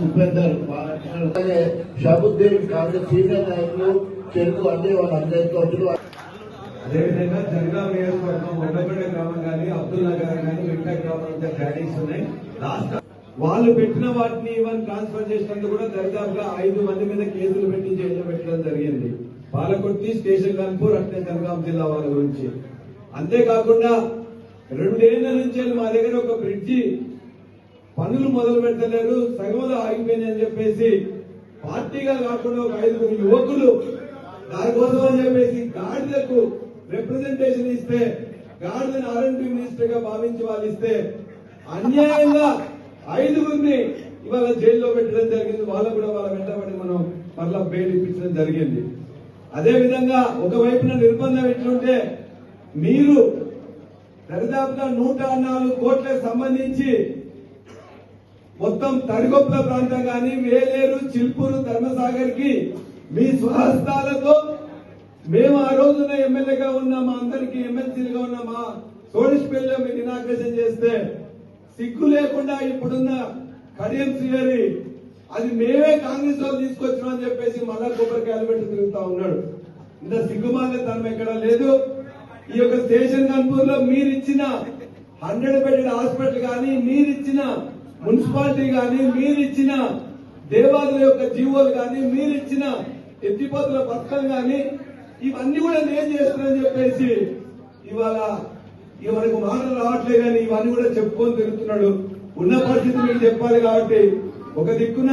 గోపాల్ ఉపేందర్ అలాగే షాబుద్దీన్ కాంగ్రెస్ సీనియర్ నాయకులు చెరుకు అదే వాళ్ళందరితో అదేవిధంగా జనగాం నియోజకవర్గం ఉండపేట గ్రామం కానీ అబ్దుల్ నగర్ కానీ మిగతా గ్రామాలంతా ట్యాడింగ్స్ ఉన్నాయి. లాస్ట్ వాళ్ళు పెట్టిన వాటిని ఇవన్నీ ట్రాన్స్ఫర్ చేసినందుకు కూడా దరిదాపుగా ఐదు మంది మీద కేసులు పెట్టి జైల్లో పెట్టడం జరిగింది. పాలకొట్టి స్టేషన్ కాన్పూర్ అట్లే జనగాం జిల్లా వాళ్ళ గురించి. అంతేకాకుండా రెండేళ్ళ నుంచి మా దగ్గర ఒక బ్రిడ్జి పనులు మొదలు పెట్టలేరు సగంలో ఆగిపోయినాయి అని చెప్పేసి పార్టీగా కాకుండా ఒక ఐదుగురు యువకులు దానికోసం అని చెప్పేసి గాడిదకు రిప్రజెంటేషన్ ఇస్తే గాడిదని ఆర్ఎండ్బి మినిస్టర్గా భావించి వాళ్ళు ఇస్తే అన్యాయంగా ఐదుగురిని ఇవాళ జైల్లో పెట్టడం జరిగింది. వాళ్ళకు కూడా వాళ్ళ వెంటబడి మనం మరలా బెయిల్ ఇప్పించడం జరిగింది. అదే విధంగా ఒకవైపున నిర్బంధం ఎట్లుంటే మీరు దరిదాపుగా నూట నాలుగు కోట్లకు సంబంధించి మొత్తం తడిగొప్ప ప్రాంతం కానీ వేలేరు చిల్పూరు ధర్మసాగర్కి మీ స్వహస్తాలతో మేము ఆ రోజున ఎమ్మెల్యేగా ఉన్న మా అందరికి ఎమ్మెల్సీలుగా ఉన్న మా సోడిష్పల్లిలో మీరు ఇనాగ్రేషన్ చేస్తే సిగ్గు లేకుండా ఇప్పుడున్న కడియం శ్రీహరి అది మేమే కాంగ్రెస్ వాళ్ళు తీసుకొచ్చినాం అని చెప్పేసి మళ్ళా కొబ్బరికాయలు పెట్టి తిరుగుతా ఉన్నాడు. ఇంత సిగ్గుమాల తనం ఎక్కడ లేదు. ఈ యొక్క స్టేషన్ కన్పూర్లో మీరిచ్చిన హండ్రెడ్ బెడెడ్ హాస్పిటల్ కానీ మీరిచ్చిన మున్సిపాలిటీ కానీ మీరు ఇచ్చిన దేవాలయ యొక్క జీవోలు కానీ మీరు ఇచ్చిన ఎత్తిపోతుల పథకం కానీ ఇవన్నీ కూడా నేను చేస్తున్నానని చెప్పేసి ఇవాళ ఇక మనకు మాటలు రావట్లే కానీ ఇవన్నీ కూడా చెప్పుకొని తిరుగుతున్నాడు. ఉన్న పరిస్థితి మీకు చెప్పాలి కాబట్టి ఒక దిక్కున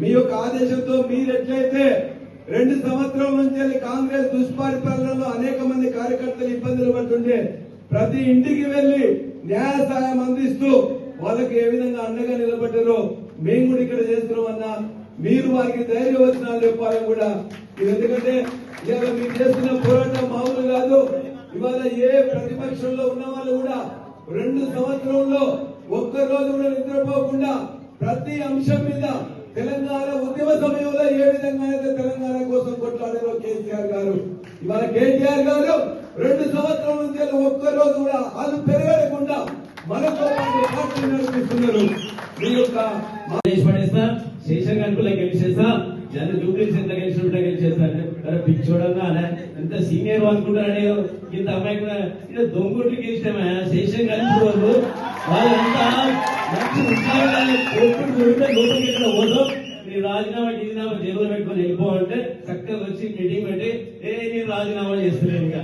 మీ యొక్క ఆదేశంతో మీరు ఎట్లయితే రెండు సంవత్సరాల నుంచి వెళ్ళి కాంగ్రెస్ దుష్పరిపాలనలో అనేక మంది కార్యకర్తలు ఇబ్బందులు పడుతుంటే ప్రతి ఇంటికి వెళ్ళి న్యాయ సాయం అందిస్తూ వాళ్ళకి ఏ విధంగా అండగా నిలబడ్డారో మేము కూడా ఇక్కడ చేస్తున్నాం అన్నా మీరు వారికి ధైర్యవచనాలు చెప్పాలని కూడా ఎందుకంటే ఇవాళ మీరు చేస్తున్న పోరాటం మామూలు కాదు. ఇవాళ ఏ ప్రతిపక్షంలో ఉన్న వాళ్ళు కూడా రెండు సంవత్సరంలో ఒక్క రోజు కూడా నిద్రపోకుండా ప్రతి అంశం మీద తెలంగాణ ఉద్యమ సమయంలో ఏ విధంగా అయితే తెలంగాణ కోసం కొట్లాడారో కేసీఆర్ గారు. ఇవాళ కేటీఆర్ గారు రెండు సంవత్సరాల నుంచి ఒక్క రోజు కూడా వాళ్ళు పెరగకుండా మనతో పాటు నడిపిస్తున్నారు. మీ యొక్క కనుకలో గెలిచేస్తా డూప్లిక్స్ ఎంత గెలిచినట్టు గెలిచేస్తా అరే పిచ్చోడంగా అనే ఎంత సీనియర్ అనుకుంటారని ఇంత అమ్మాయి కూడా దొంగుట్లు గెలిచినామా శేషన్ కనుక వాళ్ళు వాళ్ళంతా మంచి ఉద్యోగాలు లోపలికి ఎక్కడ పోతాం నీ రాజీనామా గిజీనామా జైల్లో పెట్టుకొని వెళ్ళిపోవాలంటే చక్కగా వచ్చి మీటింగ్ పెట్టి ఏ నేను రాజీనామా చేస్తున్నాను ఇక.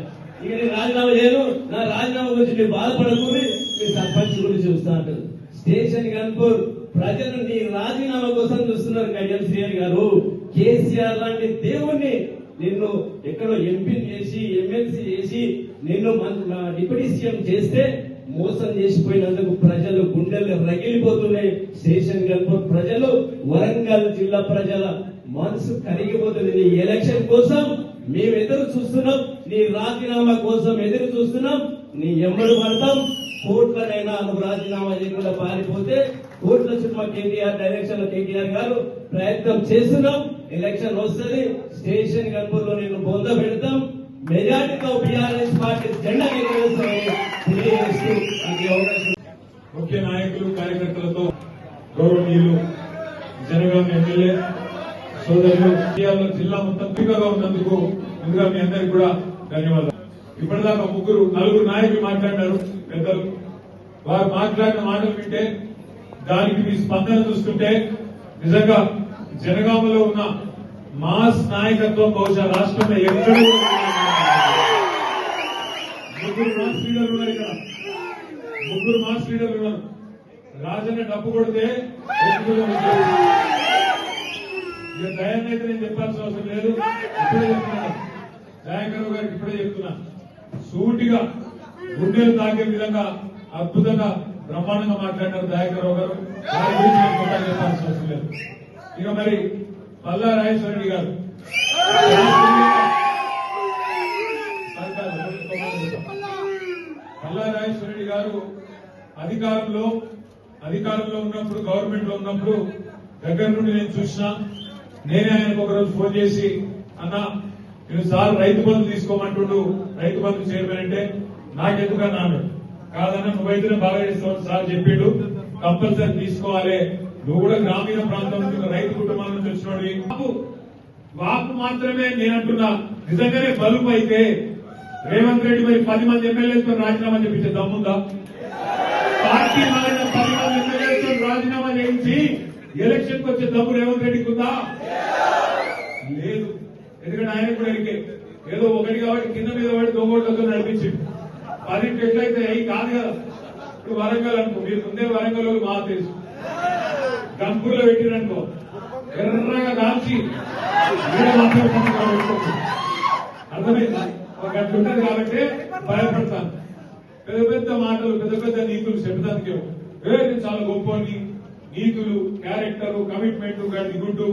ఇక నేను రాజీనామా చేయను. నా రాజీనామా గురించి నేను బాధపడకూడదు. మీ సర్పంచ్ గురించి చూస్తా స్టేషన్ కనుపూర్ ప్రజలు నీ రాజీనామా కోసం చూస్తున్నారు కళ్యాణ్ శ్రీహరి గారు. కేసీఆర్ లాంటి దేవుణ్ణి నిన్ను ఎక్కడో ఎంపీ చేసి ఎమ్మెల్సీ చేసి నిన్ను మన- డిప్యూటీ సీఎం చేస్తే మోసం చేసిపోయినందుకు ప్రజలు గుండెలు రగిలిపోతున్నాయి. స్టేషన్ కనుపూర్ ప్రజలు వరంగల్ జిల్లా ప్రజల మనసు కరిగిపోతుంది. నీ ఎలక్షన్ కోసం మేము ఎదురు చూస్తున్నాం. నీ రాజీనామా కోసం ఎదురు చూస్తున్నాం. నీ ఎమ్మడు పడతాం. కోట్లనైనా నువ్వు రాజీనామా చేయకుండా పారిపోతే కోట్ల సినిమా కేటీఆర్ డైరెక్షన్లో కేటీఆర్ గారు ప్రయత్నం చేస్తున్నాం. ఎలక్షన్ వస్తుంది. స్టేషన్ గన్పూర్లో నేను బొంద పెడతాం. మెజార్టీతో బీఆర్ఎస్ పార్టీ జెండా ముఖ్య నాయకులు కార్యకర్తలతో గౌరవనీయులు జనగాం ఎమ్మెల్యే సోదరులు జిల్లా మొత్తం తీవ్రంగా ఉన్నందుకు ముందుగా మీ అందరికి కూడా ధన్యవాదాలు. ఇప్పటిదాకా ముగ్గురు నలుగురు నాయకులు మాట్లాడారు. పెద్దలు వారు మాట్లాడిన మాటలు వింటే దానికి మీ స్పందన చూస్తుంటే నిజంగా జనగామలో ఉన్న మాస్ నాయకత్వం బహుశా రాష్ట్రంలో ఎక్కడ ముగ్గురు మాస్ లీడర్లు ఉన్నారు ఇక్కడ. ముగ్గురు మాస్ లీడర్లు ఉన్నారు. రాజన్న డబ్బు కొడితే ఎక్కువగా ఉంటుంది. ఇక దయాన్ని అయితే నేను చెప్పాల్సిన అవసరం లేదు ఇప్పుడే చెప్తున్నాను దయాకరావు గారికి ఇప్పుడే చెప్తున్నా సూటిగా గుండెలు తాకే విధంగా అద్భుతంగా బ్రహ్మాండంగా మాట్లాడారు దయాకర్రావు గారు. గురించి చెప్పాల్సిన అవసరం లేదు. ఇక మరి పల్లా రాజేశ్వర రెడ్డి గారు. పల్లా రాజేశ్వర రెడ్డి గారు అధికారంలో అధికారంలో ఉన్నప్పుడు గవర్నమెంట్లో ఉన్నప్పుడు దగ్గర నుండి నేను చూసినా నేనే ఆయనకు ఒకరోజు ఫోన్ చేసి అన్న సార్ రైతు బంధు తీసుకోమంటుండు రైతు బంధు చైర్మన్ అంటే నాకెందుకన్నా అన్నాడు కాదన్నా నువ్వైతేనే బాగా చేస్తావు సార్ చెప్పిండు. కంపల్సరీ తీసుకోవాలి. నువ్వు కూడా గ్రామీణ ప్రాంతం నుంచి రైతు కుటుంబాల నుంచి వచ్చినోడివి. వాకు మాత్రమే నేను అంటున్నా నిజంగానే బలుపు అయితే రేవంత్ రెడ్డి మరి పది మంది ఎమ్మెల్యేలతో రాజీనామా చేపించే దమ్ముందా? పార్టీ పది మంది ఎమ్మెల్యేలతో రాజీనామా చేయించి ఎలక్షన్కు వచ్చే దమ్ము రేవంత్ రెడ్డికి ఉందా? ఎందుకంటే ఆయన కూడా ఎరికే. ఏదో ఒకటి కాబట్టి కింద మీద వాడి దొంగోట్లతో నడిపించింది పదింటి ఎట్లయితే అవి కాదు కదా. ఇప్పుడు వరంగల్ అనుకో మీరు ముందే వరంగల్ వాళ్ళు మాకు తెలుసు. గంపూర్లో పెట్టిరనుకో ఎర్రగా కాల్చి ఈడ అర్థమైందా? ఒక గంట ఉంటుంది కాబట్టి భయపడతాను. పెద్ద పెద్ద మాటలు పెద్ద పెద్ద నీతులు చెప్పడానికి ఏ నేను చాలా గొప్ప నీతులు character commitment good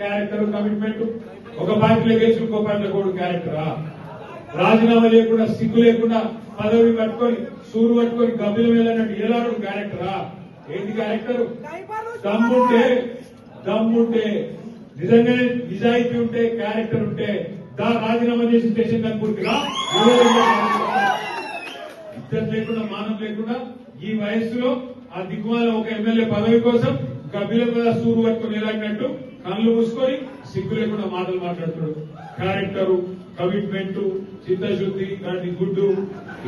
character commitment. ఒక పార్టీలో గెలిచి ఇంకో పార్టీలో కూడా క్యారెక్టరా రాజీనామా లేకుండా సిగ్గు లేకుండా పదవి పట్టుకొని సూరు పట్టుకొని గబ్బులు వెళ్ళినట్టు ఏలాడు క్యారెక్టరా ఏంటి క్యారెక్టర్? దమ్ముంటే దమ్ముంటే నిజంగానే నిజాయితీ ఉంటే క్యారెక్టర్ ఉంటే దా రాజీనామా చేసి స్టేషన్ కనుకుంటుగా ఇద్దరు లేకుండా మానం లేకుండా ఈ వయస్సులో ఆ దిక్కుమాల ఒక ఎమ్మెల్యే పదవి కోసం గబ్బిల మీద సూరు పట్టుకుని ఎలాగినట్టు కళ్ళు మూసుకొని సిగ్గు లేకుండా మాటలు మాట్లాడుతున్నాడు క్యారెక్టర్ కమిట్మెంట్ చిత్తశుద్ధి దాని గుడ్డు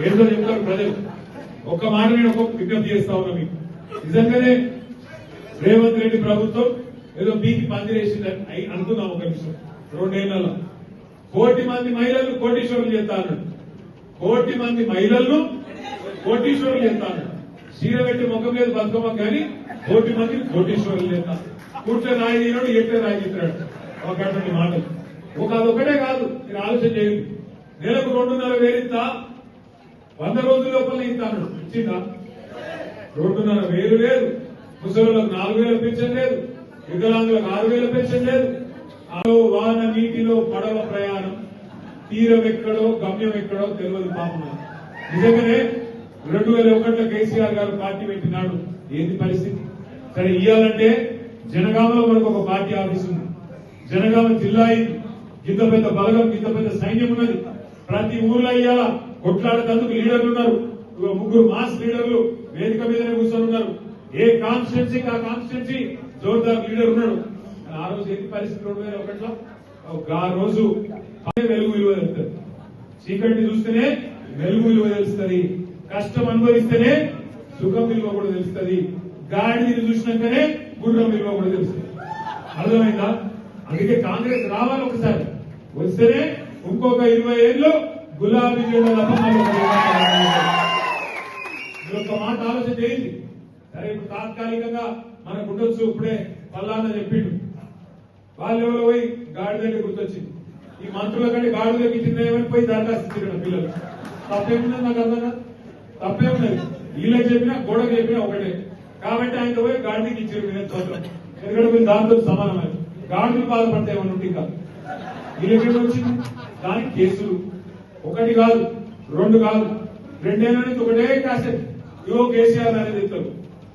ఏదో చెప్తారు ప్రజలు. ఒక్క మాట నేను ఒక విజ్ఞప్తి చేస్తా ఉన్నా మీకు. నిజంగానే రేవంత్ రెడ్డి ప్రభుత్వం ఏదో మీకు పందిరేసిందని అనుకుందాం ఒక నిమిషం. రెండేళ్ళలో. కోటి మంది మహిళలు కోటీశ్వరులు చేస్తాను. కోటి మంది మహిళలను కోటీశ్వరులు చేస్తాను. చీర పెట్టి ముఖం మీద బతుకమ్మ కానీ కోటి మంది కోటీశ్వరులు చేస్తాను. కూర్చొని రాయి తీరాడు ఎట్టే రాయి తీరాడు అవకాశం మాటలు ఒక అదొకటే కాదు మీరు ఆలోచన చేయండి. నెలకు రెండున్నర వేలు ఇస్తా వంద రోజుల లోపల ఇస్తాను ఇచ్చిందా? రెండున్నర వేలు లేదు. ముసలిలకు నాలుగు వేల పెన్షన్ లేదు. వికలాంగులకు ఆరు వేల పెన్షన్ లేదు. ఆలో వాన నీటిలో పడవ ప్రయాణం. తీరం ఎక్కడో గమ్యం ఎక్కడో తెలియదు పాపం నిజంగానే రెండు వేల ఒకటిలో కేసీఆర్ గారు పార్టీ పెట్టినాడు. ఏంది పరిస్థితి? సరే ఇయ్యాలంటే జనగామలో మనకు ఒక పార్టీ ఆఫీస్ ఉంది. జనగామ జిల్లా ఇంత పెద్ద బలగం ఇంత పెద్ద సైన్యం ఉన్నది. ప్రతి ఊర్లో ఇయ్యాల కొట్లాడేందుకు లీడర్లు ఉన్నారు. ముగ్గురు మాస్ లీడర్లు వేదిక మీదనే కూర్చొని ఉన్నారు. ఏ కాన్స్టిట్యున్సీ ఆ కాన్స్టిట్యున్సీ జోర్దార్ లీడర్ ఉన్నాడు. ఆ రోజు ఎన్ని పరిస్థితి రెండు వేల ఒకటిలో? ఆ రోజు అదే వెలుగు విలువ తెలుస్తుంది. చీకటిని చూస్తేనే వెలుగు విలువ తెలుస్తుంది. కష్టం అనుభవిస్తేనే సుఖం విలువ కూడా తెలుస్తుంది. గాడిని చూసినాకనే గుర్రం విలువ కూడా తెలుస్తుంది. అర్థమైందా? అందుకే కాంగ్రెస్ రావాలి ఒకసారి. వస్తేనే ఇంకొక ఇరవై ఏళ్ళు గులాబీ జెండా తప్ప మరొక మాట ఆలోచన చేయండి. సరే ఇప్పుడు తాత్కాలికంగా మనకు ఉండొచ్చు ఇప్పుడే పల్లాన్న చెప్పిండు. వాళ్ళు ఎవరో పోయి గాడిదల్లి గుర్తొచ్చింది. ఈ మంత్రుల కంటే గాడిదలకి ఇచ్చింది పోయి దరఖాస్తు ఇచ్చారు పిల్లలు. తప్పేమున్నది నాకు అర్థం కాదు. తప్పేమున్నది వీళ్ళకి చెప్పినా గోడకు చెప్పినా ఒకటే. కాబట్టి ఆయన పోయి గాడిదకి ఇచ్చారు మీరు చదువు ఎందుకంటే దాంతో సమానమైన గాడిదలు బాధపడితే ఏమన్నా ఉంటే ఇంకా. వీళ్ళకి వచ్చింది దానికి కేసులు. ఒకటి కాదు రెండు కాదు రెండేళ్ళ నుంచి ఒకటే కాసేపు ఇగో కేసీఆర్ అనేది ఇస్తారు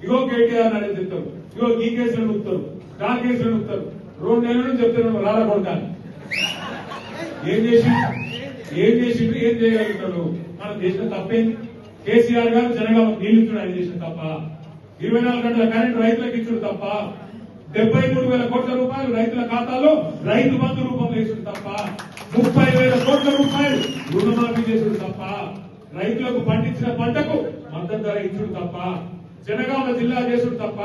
ఇగో కేటీఆర్ అనేది ఇస్తారు ఇగో ఈ కేసులను నొక్కుతారు దాని కేసులను నొక్కుతారు రెండేళ్ళ నుంచి చెప్తారు రారా కొడతాను. ఏం చేసి ఏం చేసిండు? ఏం చేయగలుగుతాడు? మన దేశం తప్పేంది? కేసీఆర్ గారు జనగామ నీళ్ళు ఇచ్చాడు ఆయన చేసిన తప్ప. ఇరవై నాలుగు గంటల కరెంట్ రైతులకు ఇచ్చాడు తప్ప. డెబ్బై మూడు వేల కోట్ల రూపాయలు రైతుల ఖాతాలో రైతు బంధు రూపంలో వేసుడు తప్ప ముప్పై వేల కోట్ల రూపాయలు రుణమాఫీ చేసుడు తప్ప రైతులకు పండించిన పంటకు మద్దతు ధర ఇచ్చుడు తప్ప జనగామ జిల్లా చేసుడు తప్ప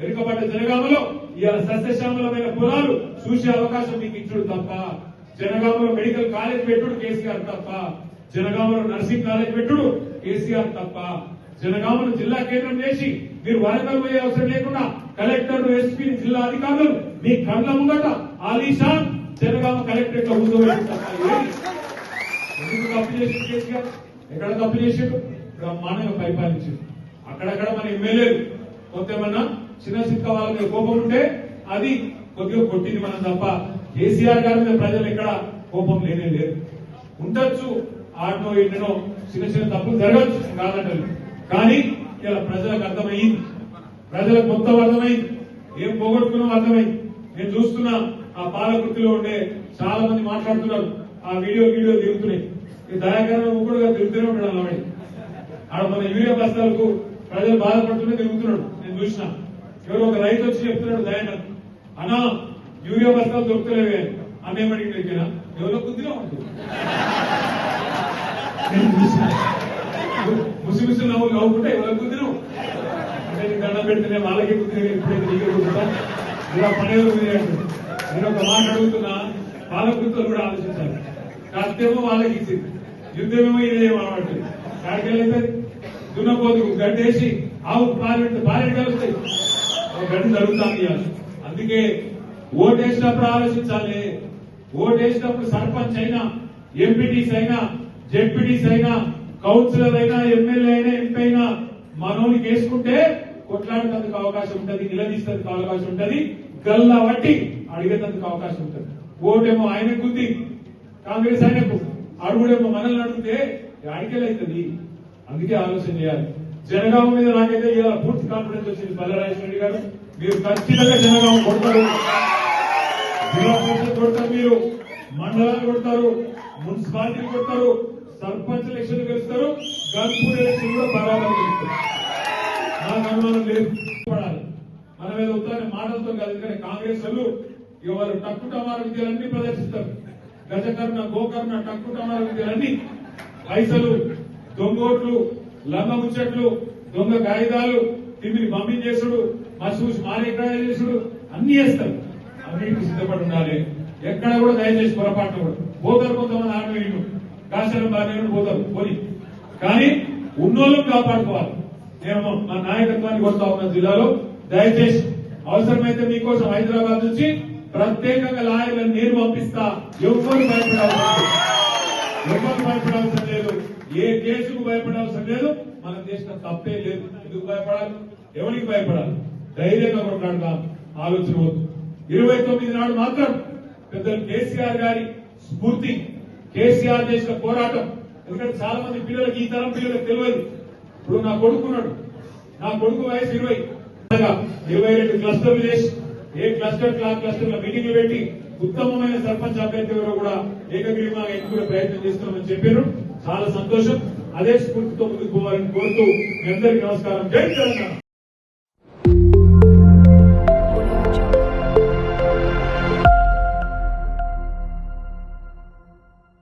ఎరుకబడ్డ జనగామలో ఇవాళ సస్యశ్యామలమైన పొలాలు చూసే అవకాశం మీకు ఇచ్చుడు తప్ప జనగామలో మెడికల్ కాలేజ్ పెట్టుడు కేసీఆర్ తప్ప జనగామలో నర్సింగ్ కాలేజ్ పెట్టుడు కేసీఆర్ తప్ప జనగామను జిల్లా కేంద్రం చేసి మీరు వరంగల్ పోయే అవసరం లేకుండా కలెక్టర్ ఎస్పీ జిల్లా అధికారులు మీ కళ్ళ ముంగట ఆలీషాన్ జనగామ కలెక్టరేట్లో కూర్చోబెట్టి ఎందుకు తప్పు చేసిండు కేసీఆర్? ఎక్కడ తప్పు చేసిండు? బ్రహ్మాండంగా పరిపాలించిండు. అక్కడక్కడ మన ఎమ్మెల్యేలు కొంత చిన్న చిక్క వాళ్ళకి కోపం ఉంటే అది కొద్దిగా కొట్టింది మనం తప్ప కేసీఆర్ గారి మీద ప్రజలు ఎక్కడ కోపం లేనే లేదు. ఉండొచ్చు ఆటో ఎన్నో చిన్న చిన్న తప్పులు జరగచ్చు కాదంటారు కానీ ఇలా ప్రజలకు అర్థమైంది ప్రజలకు మొత్తం అర్థమై ఏం పోగొట్టుకున్నాం అర్థమై నేను చూస్తున్నా ఆ పాలకృతిలో ఉండే చాలా మంది మాట్లాడుతున్నారు. ఆ వీడియో వీడియో తిరుగుతున్నాయి. ఈ దయాకరణ ముగ్గుడుగా తిరుగుతూనే ఉంటాడు ఆడ మన యూరియా బస్తాలకు ప్రజలు బాధపడుతూనే తిరుగుతున్నాడు. నేను చూసిన. ఎవరో ఒక రైతు వచ్చి చెప్తున్నాడు దయానంద్ అన్నా యూరియా బస్తాలు దొరుకుతలేవే. అని. అన్న దగ్గర ఎవరో కుదిరా ఉంటుంది ముసి ముసి నవ్వులు నవ్వుకుంటే ఎవరో కుదిరావు అంటే దండం పెడితేనే వాళ్ళకి కుదిరే ఇప్పుడైతే నీకే కుదురుతా ఇలా పని ఎవరు నేను ఒక మాట అడుగుతున్నా పాలకృతులు కూడా ఆలోచించాలి. కష్టేమో వాళ్ళకి ఇచ్చింది. యుద్ధమేమో ఇదేమో అన్నట్టు కాడికెళ్ళైతే దున్నపోతుకు గడ్డేసి ఆవు పాలెంట్ పాలెంట్ కలుస్తాయి ఒక గడ్డి జరుగుతాను అందుకే ఓటేసినప్పుడు ఆలోచించాలి. ఓటేసినప్పుడు సర్పంచ్ అయినా ఎంపీటీస్ అయినా జెడ్పీటీస్ అయినా కౌన్సిలర్ అయినా ఎమ్మెల్యే అయినా ఎంపీ అయినా మనోనికి వేసుకుంటే కొట్లాడేందుకు అవకాశం ఉంటది నిలదీసేందుకు అవకాశం ఉంటది గల్లా వట్టి అడిగేందుకు అవకాశం ఉంటది. ఓటేమో ఆయనకు ఉంది కాంగ్రెస్ ఆయనకు అడుగుడేమో మనల్ని అడిగితే అడిగేలవుతుంది అందుకే ఆలోచన చేయాలి. జనగామ మీద నాకైతే ఇలా పూర్తి కాన్ఫిడెన్స్ వచ్చింది పల్లరాజేశ్వర రెడ్డి గారు. మీరు ఖచ్చితంగా జనగామ కొడతారు. జిల్లా పరిషత్ కొడతారు మీరు. మండలాలు కొడతారు. మున్సిపాలిటీ కొడతారు. సర్పంచ్ ఎలక్షన్ గెలుస్తారు. గన్పూర్ ఎలక్షన్ కూడా బరాబర్ గెలుస్తారు నాకు అనుమానం లేదు పడాలి. మన మీద ఉత్తరాన్ని మాటలతో కాదు ఎందుకంటే కాంగ్రెస్ వాళ్ళు ఇక టక్కు టక్కుటమార విద్యలన్నీ ప్రదర్శిస్తారు. గజకర్ణ గోకర్ణ టక్కు టక్కుటమార విద్యలన్నీ పైసలు దొంగోట్లు లంగ ముచ్చట్లు దొంగ కాగితాలు తిమ్మిని పంపించేసుడు మసూసి మారేకాయ చేసుడు అన్ని చేస్తారు అన్నింటికి సిద్ధపడి ఉండాలి. ఎక్కడ కూడా దయచేసి పొరపాటు కూడా. పోతారు కొంతమంది ఆట వీళ్ళు బాగా పోతారు. పోని. కానీ ఉన్నోళ్ళు కాపాడుకోవాలి. నేను మా నాయకత్వానికి వస్తా ఉన్న జిల్లాలో. దయచేసి అవసరమైతే మీకోసం హైదరాబాద్ నుంచి ప్రత్యేకంగా లాయర్లను నేను పంపిస్తా. ఎవరు భయపడాల్సిన ఎవరు భయపడాల్సిన లేదు. ఏ కేసుకు భయపడాల్సిన లేదు. మనం చేసిన తప్పే లేదు. ఎందుకు భయపడాలి? ఎవరికి భయపడాలి? ధైర్యంగా కొట్లాడదాం. ఆలోచన వద్దు. ఇరవై తొమ్మిది నాడు మాత్రం పెద్దలు కేసీఆర్ గారి స్ఫూర్తి కేసీఆర్ చేసిన పోరాటం. ఎందుకంటే చాలా మంది పిల్లలకి ఈ తరం పిల్లలకు తెలియదు. ఇప్పుడు నా కొడుకున్నాడు. నా కొడుకు వయసు ఇరవై. ఇరవై రెండు క్లస్టర్లు చేసి ఏ క్లస్టర్ క్లాస్ క్లస్టర్ల మీటింగ్లు పెట్టి ఉత్తమమైన సర్పంచ్ అభ్యర్థి ఎవరో కూడా ఏకగ్రీవంగా ఎన్నుకునే ప్రయత్నం చేస్తున్నామని చెప్పారు. చాలా సంతోషం. అదే స్ఫూర్తితో ముందుకు పోవాలని కోరుతూ మీ అందరికీ నమస్కారం. జై తెలంగాణ.